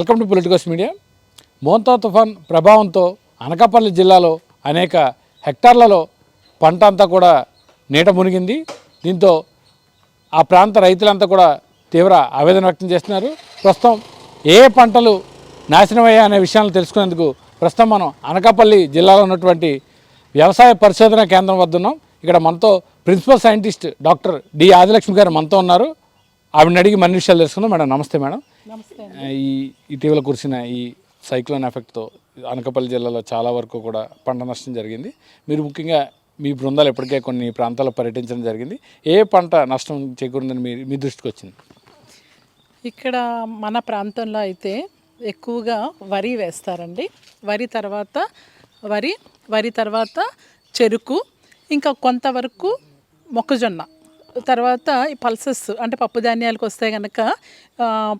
Welcome to politicals media. Montha తుఫాన్ ప్రభావంతో అనకాపల్లి జిల్లాలో అనేక హెక్టార్లలో పంట అంతా కూడా నీట మునిగింది. దీంతో ఆ ప్రాంత రైతులంతా కూడా తీవ్ర ఆవేదన వ్యక్తం చేస్తున్నారు. ప్రస్తుతం ఏ పంటలు నాశనమయ్యా అనే విషయాలను తెలుసుకునేందుకు ప్రస్తుతం మనం అనకాపల్లి జిల్లాలో ఉన్నటువంటి వ్యవసాయ పరిశోధన కేంద్రం వద్ద ఉన్నాం. ఇక్కడ మనతో principal scientist doctor D Adilakshmi గారు మనతో ఉన్నారు. ఆవిడని అడిగి మరిన్ని విషయాలు తెలుసుకుందాం. మేడం నమస్తే మేడం. ఈ ఇటీవల కురిసిన ఈ సైక్లోన్ ఎఫెక్ట్తో అనకాపల్లి జిల్లాలో చాలా వరకు కూడా పంట నష్టం జరిగింది. మీరు ముఖ్యంగా మీ బృందాలు ఇప్పటికే కొన్ని ప్రాంతాల్లో పర్యటించడం జరిగింది. ఏ పంట నష్టం చేకూరిందని మీ మీ దృష్టికి వచ్చింది? ఇక్కడ మన ప్రాంతంలో అయితే ఎక్కువగా వరి వేస్తారండి. వరి తర్వాత వరి వరి తర్వాత చెరుకు ఇంకా కొంతవరకు మొక్కజొన్న. తర్వాత ఈ పల్సెస్ అంటే పప్పు ధాన్యాలకు వస్తే కనుక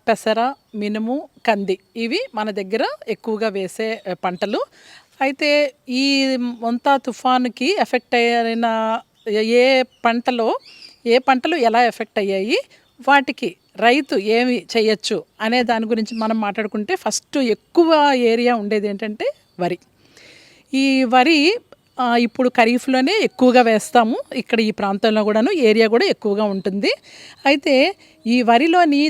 పెసర మినుము కంది ఇవి మన దగ్గర ఎక్కువగా వేసే పంటలు. అయితే ఈ మొంతా తుఫానుకి ఎఫెక్ట్ అయిన ఏ పంటలో ఏ పంటలు ఎలా ఎఫెక్ట్ అయ్యాయి వాటికి రైతు ఏమి చేయొచ్చు అనే దాని గురించి మనం మాట్లాడుకుంటే ఫస్ట్ ఎక్కువ ఏరియా ఉండేది ఏంటంటే వరి. ఈ వరి ఇప్పుడు ఖరీఫ్లోనే ఎక్కువగా వేస్తాము. ఇక్కడ ఈ ప్రాంతంలో కూడాను ఏరియా కూడా ఎక్కువగా ఉంటుంది. అయితే ఈ వరిలోని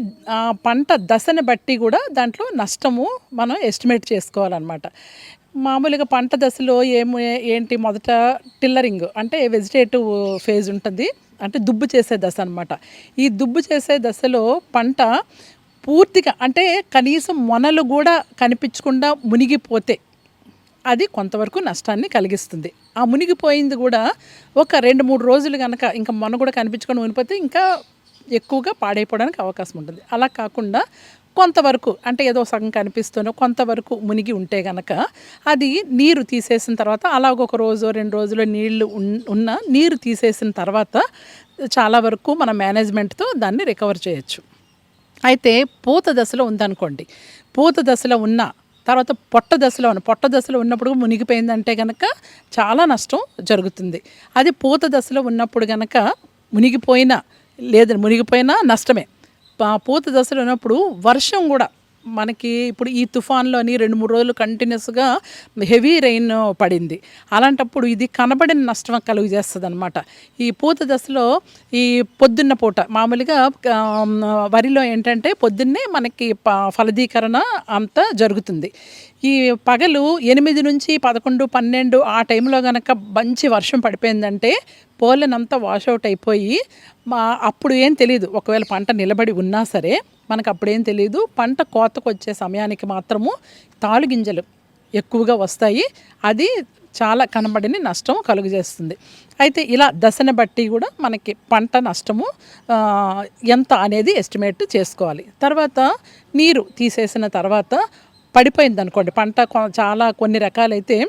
పంట దశను బట్టి కూడా దాంట్లో నష్టము మనం ఎస్టిమేట్ చేసుకోవాలన్నమాట. మామూలుగా పంట దశలో ఏమి ఏంటి మొదట టిల్లరింగ్ అంటే వెజిటేటివ్ ఫేజ్ ఉంటుంది. అంటే దుబ్బు చేసే దశ అనమాట ఈ దుబ్బు చేసే దశలో పంట పూర్తిగా అంటే కనీసం మొనలు కూడా కనిపించకుండా మునిగిపోతే అది కొంతవరకు నష్టాన్ని కలిగిస్తుంది. ఆ మునిగిపోయింది కూడా ఒక రెండు మూడు రోజులు కనుక ఇంకా మొన్న కూడా కనిపించుకొని ఉనిపోతే ఇంకా ఎక్కువగా పాడైపోవడానికి అవకాశం ఉంటుంది. అలా కాకుండా కొంతవరకు అంటే ఏదో సగం కనిపిస్తూనో కొంతవరకు మునిగి ఉంటే గనక అది నీరు తీసేసిన తర్వాత అలాగ ఒక రోజు రెండు రోజులు నీళ్ళు ఉన్- ఉన్న నీరు తీసేసిన తర్వాత చాలా వరకు మన మేనేజ్మెంట్తో దాన్ని రికవర్ చేయొచ్చు. అయితే పూత దశలో ఉందనుకోండి. పూత దశలో ఉన్న తర్వాత పొట్ట దశలో ఉన్న పొట్ట దశలో ఉన్నప్పుడు మునిగిపోయిందంటే కనుక చాలా నష్టం జరుగుతుంది. అది పూత దశలో ఉన్నప్పుడు కనుక మునిగిపోయినా లేదు మునిగిపోయినా నష్టమే. పూత దశలో ఉన్నప్పుడు వర్షం కూడా మనకి ఇప్పుడు ఈ తుఫాన్లోని రెండు మూడు రోజులు కంటిన్యూస్గా హెవీ రెయిన్ పడింది. అలాంటప్పుడు ఇది కనబడిన నష్టం కలుగు చేస్తుంది అనమాట ఈ పూత దశలో ఈ పొద్దున్న పూట మామూలుగా వరిలో ఏంటంటే పొద్దున్నే మనకి ప ఫలదీకరణ అంతా జరుగుతుంది. ఈ పగలు ఎనిమిది నుంచి పదకొండు పన్నెండు ఆ టైంలో కనుక మంచి వర్షం పడిపోయిందంటే పోలెనంతా వాషౌట్ అయిపోయి మా అప్పుడు ఏం తెలియదు ఒకవేళ పంట నిలబడి ఉన్నా సరే మనకు అప్పుడేం తెలియదు పంట కోతకు వచ్చే సమయానికి మాత్రము తాలుగింజలు ఎక్కువగా వస్తాయి. అది చాలా కనబడిన నష్టం కలుగజేస్తుంది. అయితే ఇలా దశను బట్టి కూడా మనకి పంట నష్టము ఎంత అనేది ఎస్టిమేట్ చేసుకోవాలి. తర్వాత నీరు తీసేసిన తర్వాత పడిపోయింది అనుకోండి పంట కొ- చాలా కొన్ని రకాలైతే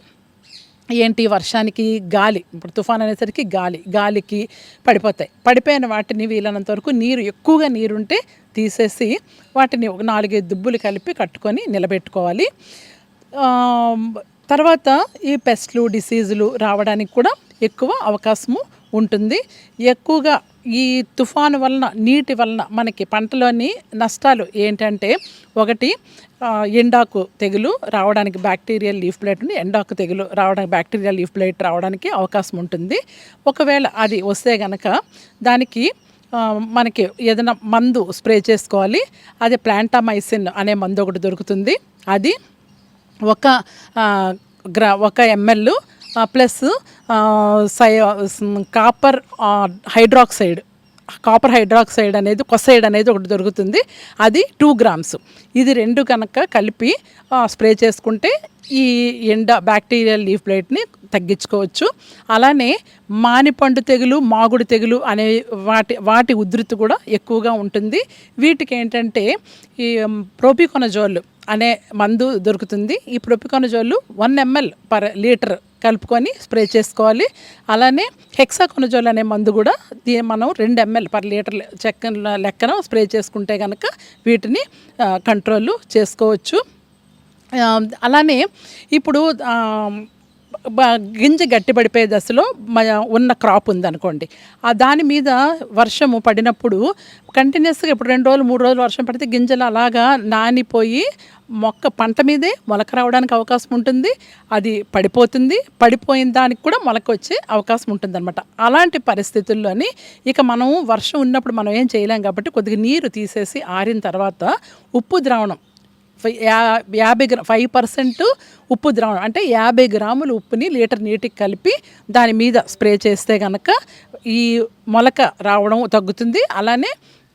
ఏంటి? వర్షానికి గాలి. ఇప్పుడు తుఫాన్ అనేసరికి గాలి. గాలికి పడిపోతాయి. పడిపోయిన వాటిని వీలైనంత వరకు నీరు ఎక్కువగా నీరుంటే తీసేసి వాటిని ఒక నాలుగైదు దుబ్బులు కలిపి కట్టుకొని నిలబెట్టుకోవాలి. తర్వాత ఈ పెస్ట్లు డిసీజులు రావడానికి కూడా ఎక్కువ అవకాశము ఉంటుంది. ఎక్కువగా ఈ తుఫాను వలన నీటి వలన మనకి పంటలోని నష్టాలు ఏంటంటే ఒకటి ఎండాకు తెగులు రావడానికి బ్యాక్టీరియల్ లీఫ్ బ్లైట్ ఉంది ఎండాకు తెగులు రావడానికి బ్యాక్టీరియల్ లీఫ్ బ్లైట్ రావడానికి అవకాశం ఉంటుంది. ఒకవేళ అది వస్తే గనక దానికి మనకి ఏదైనా మందు స్ప్రే చేసుకోవాలి. అది ప్లాంటామైసిన్ అనే మందు ఒకటి దొరుకుతుంది. అది ఒక గ్రా ఒక ఎంఎల్ ప్లస్ సై కాపర్ హైడ్రాక్సైడ్ కాపర్ హైడ్రాక్సైడ్ అనేది కొసైడ్ అనేది ఒకటి దొరుకుతుంది. అది టూ గ్రామ్స్. ఇది రెండు కనుక కలిపి స్ప్రే చేసుకుంటే ఈ ఎండ బ్యాక్టీరియల్ లీఫ్ బ్లైట్ని తగ్గించుకోవచ్చు. అలానే మానిపండు తెగులు మాగుడు తెగులు అనే వాటి వాటి ఉధృతి కూడా ఎక్కువగా ఉంటుంది. వీటికి ఏంటంటే ఈ ప్రోపికొనజోల్ అనే మందు దొరుకుతుంది. ఈ propiconazole one ML per litre కలుపుకొని స్ప్రే చేసుకోవాలి. అలానే హెక్సాకొనజోల్ అనే మందు కూడా దీ మనం రెండు ఎంఎల్ పర్ లీటర్ చెక్క లెక్కన స్ప్రే చేసుకుంటే కనుక వీటిని కంట్రోల్ చేసుకోవచ్చు. అలానే ఇప్పుడు గింజ గట్టిపడిపోయే దశలో మ- ఉన్న క్రాప్ ఉందనుకోండి. ఆ దాని మీద వర్షము పడినప్పుడు కంటిన్యూస్గా ఇప్పుడు రెండు రోజులు మూడు రోజులు వర్షం పడితే గింజలు అలాగా నానిపోయి మొక్క పంట మీదే మొలక రావడానికి అవకాశం ఉంటుంది. అది పడిపోతుంది. పడిపోయిన దానికి కూడా మొలక వచ్చే అవకాశం ఉంటుంది అనమాట అలాంటి పరిస్థితుల్లోని ఇక మనం వర్షం ఉన్నప్పుడు మనం ఏం చేయలేం కాబట్టి కొద్దిగా నీరు తీసేసి ఆరిన తర్వాత ఉప్పు ద్రావణం యాభై గ్రా ఫైవ్ పర్సెంట్ ఉప్పు ద్రావణం అంటే యాభై గ్రాములు ఉప్పుని లీటర్ నీటికి కలిపి దాని మీద స్ప్రే చేస్తే కనుక ఈ మొలక రావడం తగ్గుతుంది. అలానే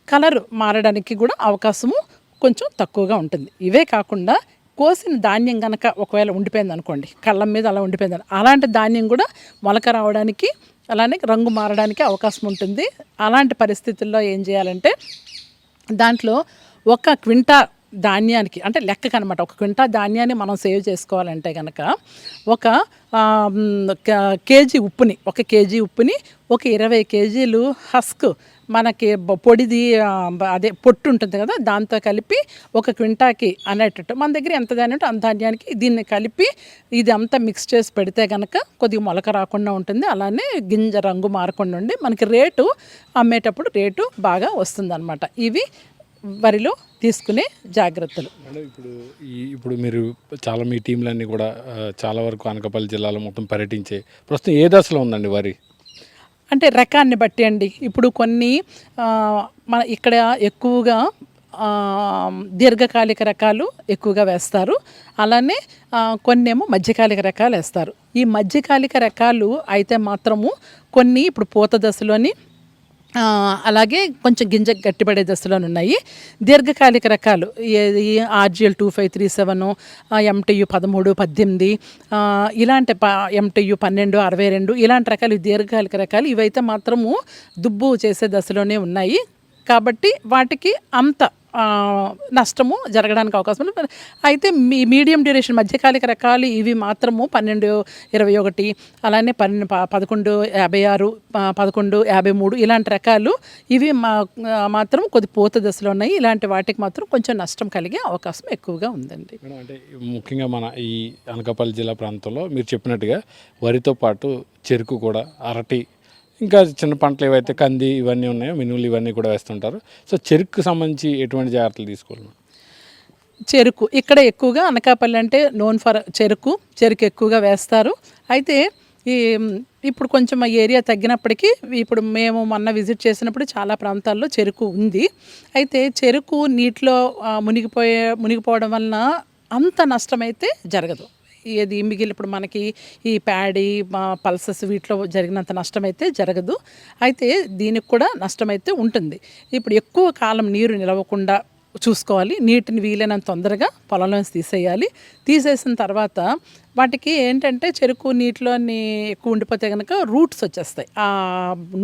కలర్ మారడానికి కూడా అవకాశము కొంచెం తక్కువగా ఉంటుంది. ఇవే కాకుండా కోసిన ధాన్యం కనుక ఒకవేళ ఉండిపోయింది అనుకోండి కళ్ళం మీద అలా ఉండిపోయింది అలాంటి ధాన్యం కూడా మొలక రావడానికి అలానే రంగు మారడానికి అవకాశం ఉంటుంది. అలాంటి పరిస్థితుల్లో ఏం చేయాలంటే దాంట్లో ఒక క్వింటా ధాన్యానికి అంటే లెక్క అనమాట ఒక క్వింటా ధాన్యాన్ని మనం సేవ్ చేసుకోవాలంటే కనుక ఒక కేజీ ఉప్పుని ఒక కేజీ ఉప్పుని ఒక ఇరవై కేజీలు హస్క్ మనకి పొడిది అదే పొట్టు ఉంటుంది కదా దాంతో కలిపి ఒక క్వింటాకి అనేటట్టు మన దగ్గర ఎంత ధాన్యం ఉంటే అంత ధాన్యానికి దీన్ని కలిపి ఇది అంతా మిక్స్ చేసి పెడితే కనుక కొద్దిగా మొలక రాకుండా ఉంటుంది. అలానే గింజ రంగు మారకుండా ఉండి మనకి రేటు అమ్మేటప్పుడు రేటు బాగా వస్తుందన్నమాట. ఇవి వరిలో తీసుకునే జాగ్రత్తలు. ఇప్పుడు ఈ ఇప్పుడు మీరు చాలా మీ టీంలన్నీ కూడా చాలా వరకు అనకాపల్లి జిల్లాలో మొత్తం పర్యటించే ప్రస్తుతం ఏ దశలో ఉందండి వరి? అంటే రకాన్ని బట్టి అండి. ఇప్పుడు కొన్ని మన ఇక్కడ ఎక్కువగా దీర్ఘకాలిక రకాలు ఎక్కువగా వేస్తారు. అలానే కొన్నేమో మధ్యకాలిక రకాలు వేస్తారు. ఈ మధ్యకాలిక రకాలు అయితే మాత్రము కొన్ని ఇప్పుడు పూత దశలోని అలాగే కొంచెం గింజ గట్టిపడే దశలో ఉన్నాయి. దీర్ఘకాలిక రకాలు RGL two five three seven MTU పదమూడు పద్దెనిమిది ఇలాంటి ప ఎంటీయు పన్నెండు అరవై రెండు ఇలాంటి రకాలు దీర్ఘకాలిక రకాలు ఇవైతే మాత్రము దుబ్బు చేసే దశలోనే ఉన్నాయి. కాబట్టి వాటికి అంత నష్టము జరగడానికి అవకాశం ఉంది. అయితే మీ మీడియం డ్యూరేషన్ మధ్యకాలిక రకాలు ఇవి మాత్రము పన్నెండు ఇరవై ఒకటి అలానే పన్నెండు పదకొండు యాభై ఆరు పదకొండు యాభై మూడు ఇలాంటి రకాలు ఇవి మా మాత్రం కొద్ది పూత దశలో ఉన్నాయి. ఇలాంటి వాటికి మాత్రం కొంచెం నష్టం కలిగే అవకాశం ఎక్కువగా ఉందండి. అంటే ముఖ్యంగా మన ఈ అనకాపల్లి జిల్లా ప్రాంతంలో మీరు చెప్పినట్టుగా వరితో పాటు చెరుకు కూడా అరటి ఇంకా చిన్న పంటలు ఏవైతే కంది ఇవన్నీ ఉన్నాయో మినువులు ఇవన్నీ కూడా వేస్తుంటారు. సో చెరుకు సంబంధించి ఎటువంటి జాగ్రత్తలు తీసుకోవాలి? చెరుకు. ఇక్కడ ఎక్కువగా అనకాపల్లి అంటే నోన్ ఫర్ చెరుకు. చెరుకు ఎక్కువగా వేస్తారు. అయితే ఈ ఇప్పుడు కొంచెం ఆ ఏరియా తగ్గినప్పటికీ ఇప్పుడు మేము మొన్న విజిట్ చేసినప్పుడు చాలా ప్రాంతాల్లో చెరుకు ఉంది. అయితే చెరుకు నీటిలో మునిగిపోయే మునిగిపోవడం వలన అంత నష్టమైతే జరగదు. ఏది మిగిలి ఇప్పుడు మనకి ఈ ప్యాడీ పల్సెస్ వీటిలో జరిగినంత నష్టం అయితే జరగదు. అయితే దీనికి కూడా నష్టమైతే ఉంటుంది. ఇప్పుడు ఎక్కువ కాలం నీరు నిలవకుండా చూసుకోవాలి. నీటిని వీలైనంత తొందరగా పొలంలోంచి తీసేయాలి. తీసేసిన తర్వాత వాటికి ఏంటంటే చెరుకు నీటిలోని ఎక్కువ ఉండిపోతే కనుక రూట్స్ వచ్చేస్తాయి. ఆ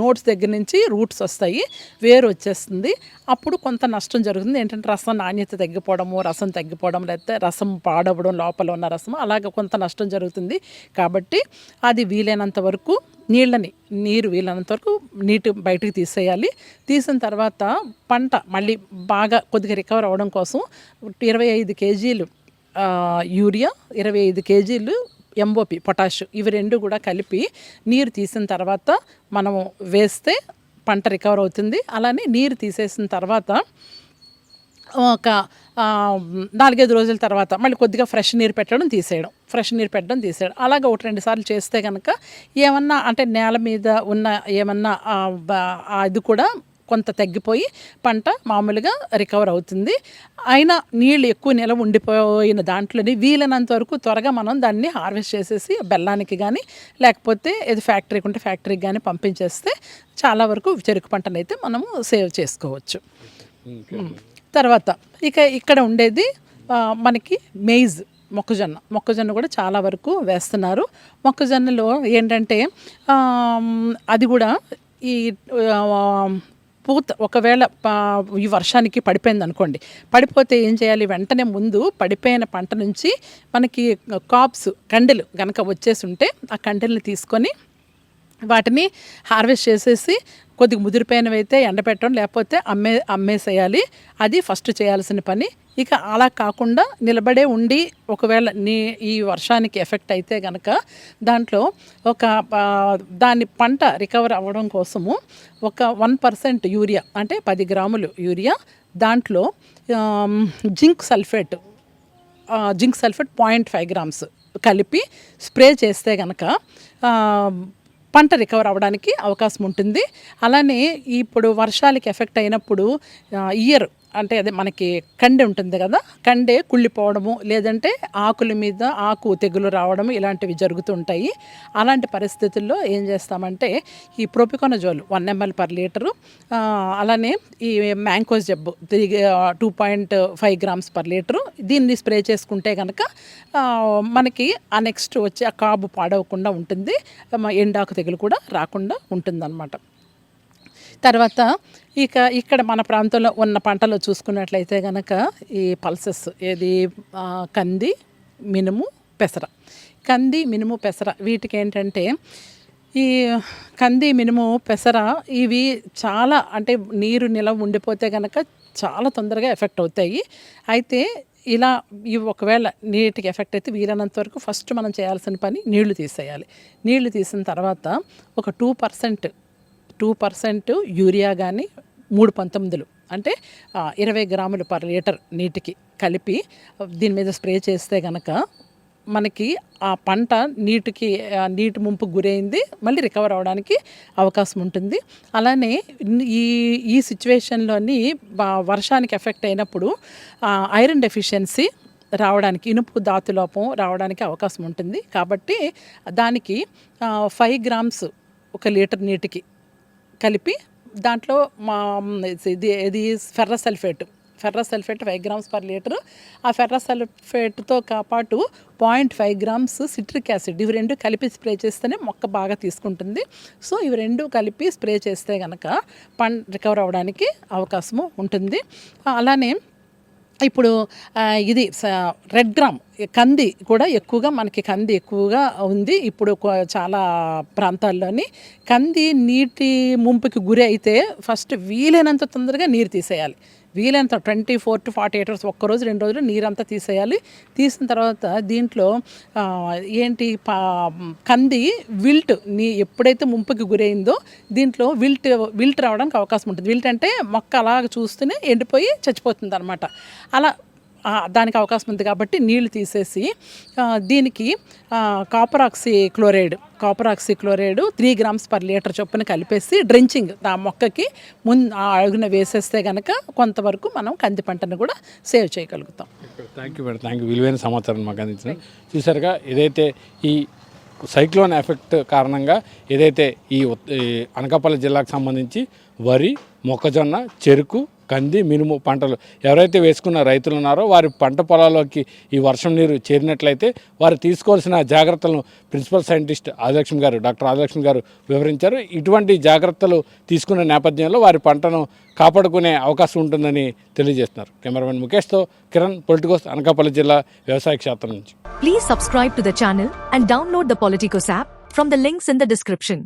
నోట్స్ దగ్గర నుంచి రూట్స్ వస్తాయి వేరు వచ్చేస్తుంది. అప్పుడు కొంత నష్టం జరుగుతుంది. ఏంటంటే రసం నాణ్యత తగ్గిపోవడము రసం తగ్గిపోవడం లేకపోతే రసం పాడవడం లోపల ఉన్న రసం అలాగే కొంత నష్టం జరుగుతుంది. కాబట్టి అది వీలైనంత వరకు నీళ్ళని నీరు వీలైనంత వరకు నీటి బయటికి తీసేయాలి. తీసిన తర్వాత పంట మళ్ళీ బాగా కొద్దిగా రికవర్ అవ్వడం కోసం ఇరవై ఐదు కేజీలు యూరియా ఇరవై ఐదు కేజీలు ఎంఓపి పొటాష్ ఇవి రెండు కూడా కలిపి నీరు తీసిన తర్వాత మనము వేస్తే పంట రికవర్ అవుతుంది. అలానే నీరు తీసేసిన తర్వాత ఒక నాలుగైదు రోజుల తర్వాత మళ్ళీ కొద్దిగా ఫ్రెష్ నీరు పెట్టడం తీసేయడం ఫ్రెష్ నీరు పెట్టడం తీసేయడం. అలాగే ఒకటి రెండు సార్లు చేస్తే కనుక ఏమన్నా అంటే నేల మీద ఉన్న ఏమన్నా అది ఇది కూడా కొంత తగ్గిపోయి పంట మామూలుగా రికవర్ అవుతుంది. అయినా నీళ్ళు ఎక్కువ నిలవ ఉండిపోయిన దాంట్లోని వీలైనంత వరకు త్వరగా మనం దాన్ని హార్వెస్ట్ చేసేసి బెల్లానికి కానీ లేకపోతే ఏది ఫ్యాక్టరీకి ఉంటే ఫ్యాక్టరీకి కానీ పంపించేస్తే చాలా వరకు చెరుకు పంటనైతే మనము సేవ్ చేసుకోవచ్చు. తర్వాత ఇక ఇక్కడ ఉండేది మనకి మెయిజ్ మొక్కజొన్న. మొక్కజొన్న కూడా చాలా వరకు వేస్తున్నారు. మొక్కజొన్నలో ఏంటంటే అది కూడా ఈ పూత ఒకవేళ ఈ వర్షానికి పడిపోయింది అనుకోండి. పడిపోతే ఏం చేయాలి? వెంటనే ముందు పడిపోయిన పంట నుంచి మనకి కాప్స్ కండెలు కనుక వచ్చేసి ఉంటే ఆ కండెల్ని తీసుకొని వాటిని హార్వెస్ట్ చేసేసి కొద్దిగా ముదిరిపోయినవి అయితే ఎండబెట్టడం లేకపోతే అమ్మే అమ్మేసేయాలి. అది ఫస్ట్ చేయాల్సిన పని. ఇక అలా కాకుండా నిలబడే ఉండి ఒకవేళ నీ ఈ వర్షానికి ఎఫెక్ట్ అయితే కనుక దాంట్లో ఒక దాని పంట రికవర్ అవ్వడం కోసము ఒక వన్ పర్సెంట్ యూరియా అంటే పది గ్రాములు యూరియా దాంట్లో zinc sulphate zinc sulphate point five grams కలిపి స్ప్రే చేస్తే కనుక పంట రికవర్ అవ్వడానికి అవకాశం ఉంటుంది. అలానే ఇప్పుడు వర్షాలకి ఎఫెక్ట్ అయినప్పుడు ఇయర్ అంటే అదే మనకి కండె ఉంటుంది కదా కండె కుళ్ళిపోవడము లేదంటే ఆకుల మీద ఆకు తెగులు రావడం ఇలాంటివి జరుగుతుంటాయి. అలాంటి పరిస్థితుల్లో ఏం చేస్తామంటే ఈ propiconazole one ML per litre అలానే ఈ మ్యాంకోస్ జబ్బు three two point five grams per litre దీన్ని స్ప్రే చేసుకుంటే కనుక మనకి ఆ నెక్స్ట్ వచ్చే ఆ కాబు పాడవకుండా ఉంటుంది ఎండాకు తెగులు కూడా రాకుండా ఉంటుందన్నమాట. తర్వాత ఇక ఇక్కడ మన ప్రాంతంలో ఉన్న పంటలు చూసుకున్నట్లయితే కనుక ఈ పల్సెస్ ఏది కంది మినుము పెసర. కంది మినుము పెసర వీటికి ఏంటంటే ఈ కంది మినుము పెసర ఇవి చాలా అంటే నీరు నిలవ ఉండిపోతే కనుక చాలా తొందరగా ఎఫెక్ట్ అవుతాయి. అయితే ఇలా ఇవి ఒకవేళ నీటికి ఎఫెక్ట్ అయితే వీలైనంత వరకు ఫస్ట్ మనం చేయాల్సిన పని నీళ్ళు తీసేయాలి. నీళ్ళు తీసిన తర్వాత ఒక two percent two percent urea కానీ మూడు పంతొమ్మిదిలు. అంటే ఇరవై గ్రాములు పర్ లీటర్ నీటికి కలిపి దీని మీద స్ప్రే చేస్తే కనుక మనకి ఆ పంట నీటికి నీటి ముంపు గురైంది మళ్ళీ రికవర్ అవడానికి అవకాశం ఉంటుంది. అలానే ఈ ఈ సిచ్యువేషన్లోని వర్షానికి ఎఫెక్ట్ అయినప్పుడు ఐరన్ డెఫిషియన్సీ రావడానికి ఇనుపు ధాతు లోపం రావడానికి అవకాశం ఉంటుంది. కాబట్టి దానికి ఫైవ్ గ్రామ్స్ ఒక లీటర్ నీటికి కలిపి దాంట్లో మా ఇది ఇది ferrous sulphate ferrous sulphate five grams per litre. ఆ ఫెర్ర సల్ఫేట్తో పాటు point five grams citric acid ఇవి రెండు కలిపి స్ప్రే చేస్తేనే మొక్క బాగా తీసుకుంటుంది. సో ఇవి రెండు కలిపి స్ప్రే చేస్తే కనుక పండ్ రికవర్ అవ్వడానికి అవకాశము ఉంటుంది. అలానే ఇప్పుడు ఇది స- రెడ్ గ్రామ్ కంది కూడా ఎక్కువగా మనకి కంది ఎక్కువగా ఉంది. ఇప్పుడు చాలా ప్రాంతాల్లోని కంది నీటి ముంపుకి గురి అయితే ఫస్ట్ వీలైనంత తొందరగా నీరు తీసేయాలి. వీలైనంత twenty four to forty eight hours ఒక్కరోజు రెండు రోజులు నీరంతా తీసేయాలి. తీసిన తర్వాత దీంట్లో ఏంటి పా కంది విల్ట్ నీ ఎప్పుడైతే ముంపుకి గురైందో దీంట్లో విల్ట్ విల్ట్ రావడానికి అవకాశం ఉంటుంది. విల్ట్ అంటే మొక్క అలాగ చూస్తూనే ఎండిపోయి చచ్చిపోతుంది అనమాట అలా దానికి అవకాశం ఉంది కాబట్టి నీళ్ళు తీసేసి దీనికి copper oxychloride copper oxychloride three grams per litre చొప్పున కలిపేసి డ్రెంచింగ్ ఆ మొక్కకి ముందు ఆ అడుగున వేసేస్తే కనుక కొంతవరకు మనం కంది పంటను కూడా సేవ్ చేయగలుగుతాం. Thank you madam thank you విలువైన సమాచారం మాకు అందించిన చూసారుగా ఏదైతే ఈ సైక్లోన్ ఎఫెక్ట్ కారణంగా ఏదైతే ఈ అనకాపల్లి జిల్లాకు సంబంధించి వరి మొక్కజొన్న చెరుకు కంది మినుము పంటలు ఎవరైతే వేసుకున్న రైతులు ఉన్నారో వారి పంట పొలాల్లోకి ఈ వర్షం నీరు చేరినట్లయితే వారు తీసుకోవాల్సిన జాగ్రత్తలను ప్రిన్సిపల్ సైంటిస్ట్ ఆదిలక్ష్మి గారు డాక్టర్ ఆదిలక్ష్మి గారు వివరించారు. ఇటువంటి జాగ్రత్తలు తీసుకున్న నేపథ్యంలో వారి పంటను కాపాడుకునే అవకాశం ఉంటుందని తెలియజేస్తున్నారు. కెమెరామెన్ ముఖేష్తో కిరణ్ పొలిటికోస్ అనకాపల్లి జిల్లా వ్యవసాయ క్షేత్రం నుంచి. Please subscribe to the channel and download the Politicos app from the links in the description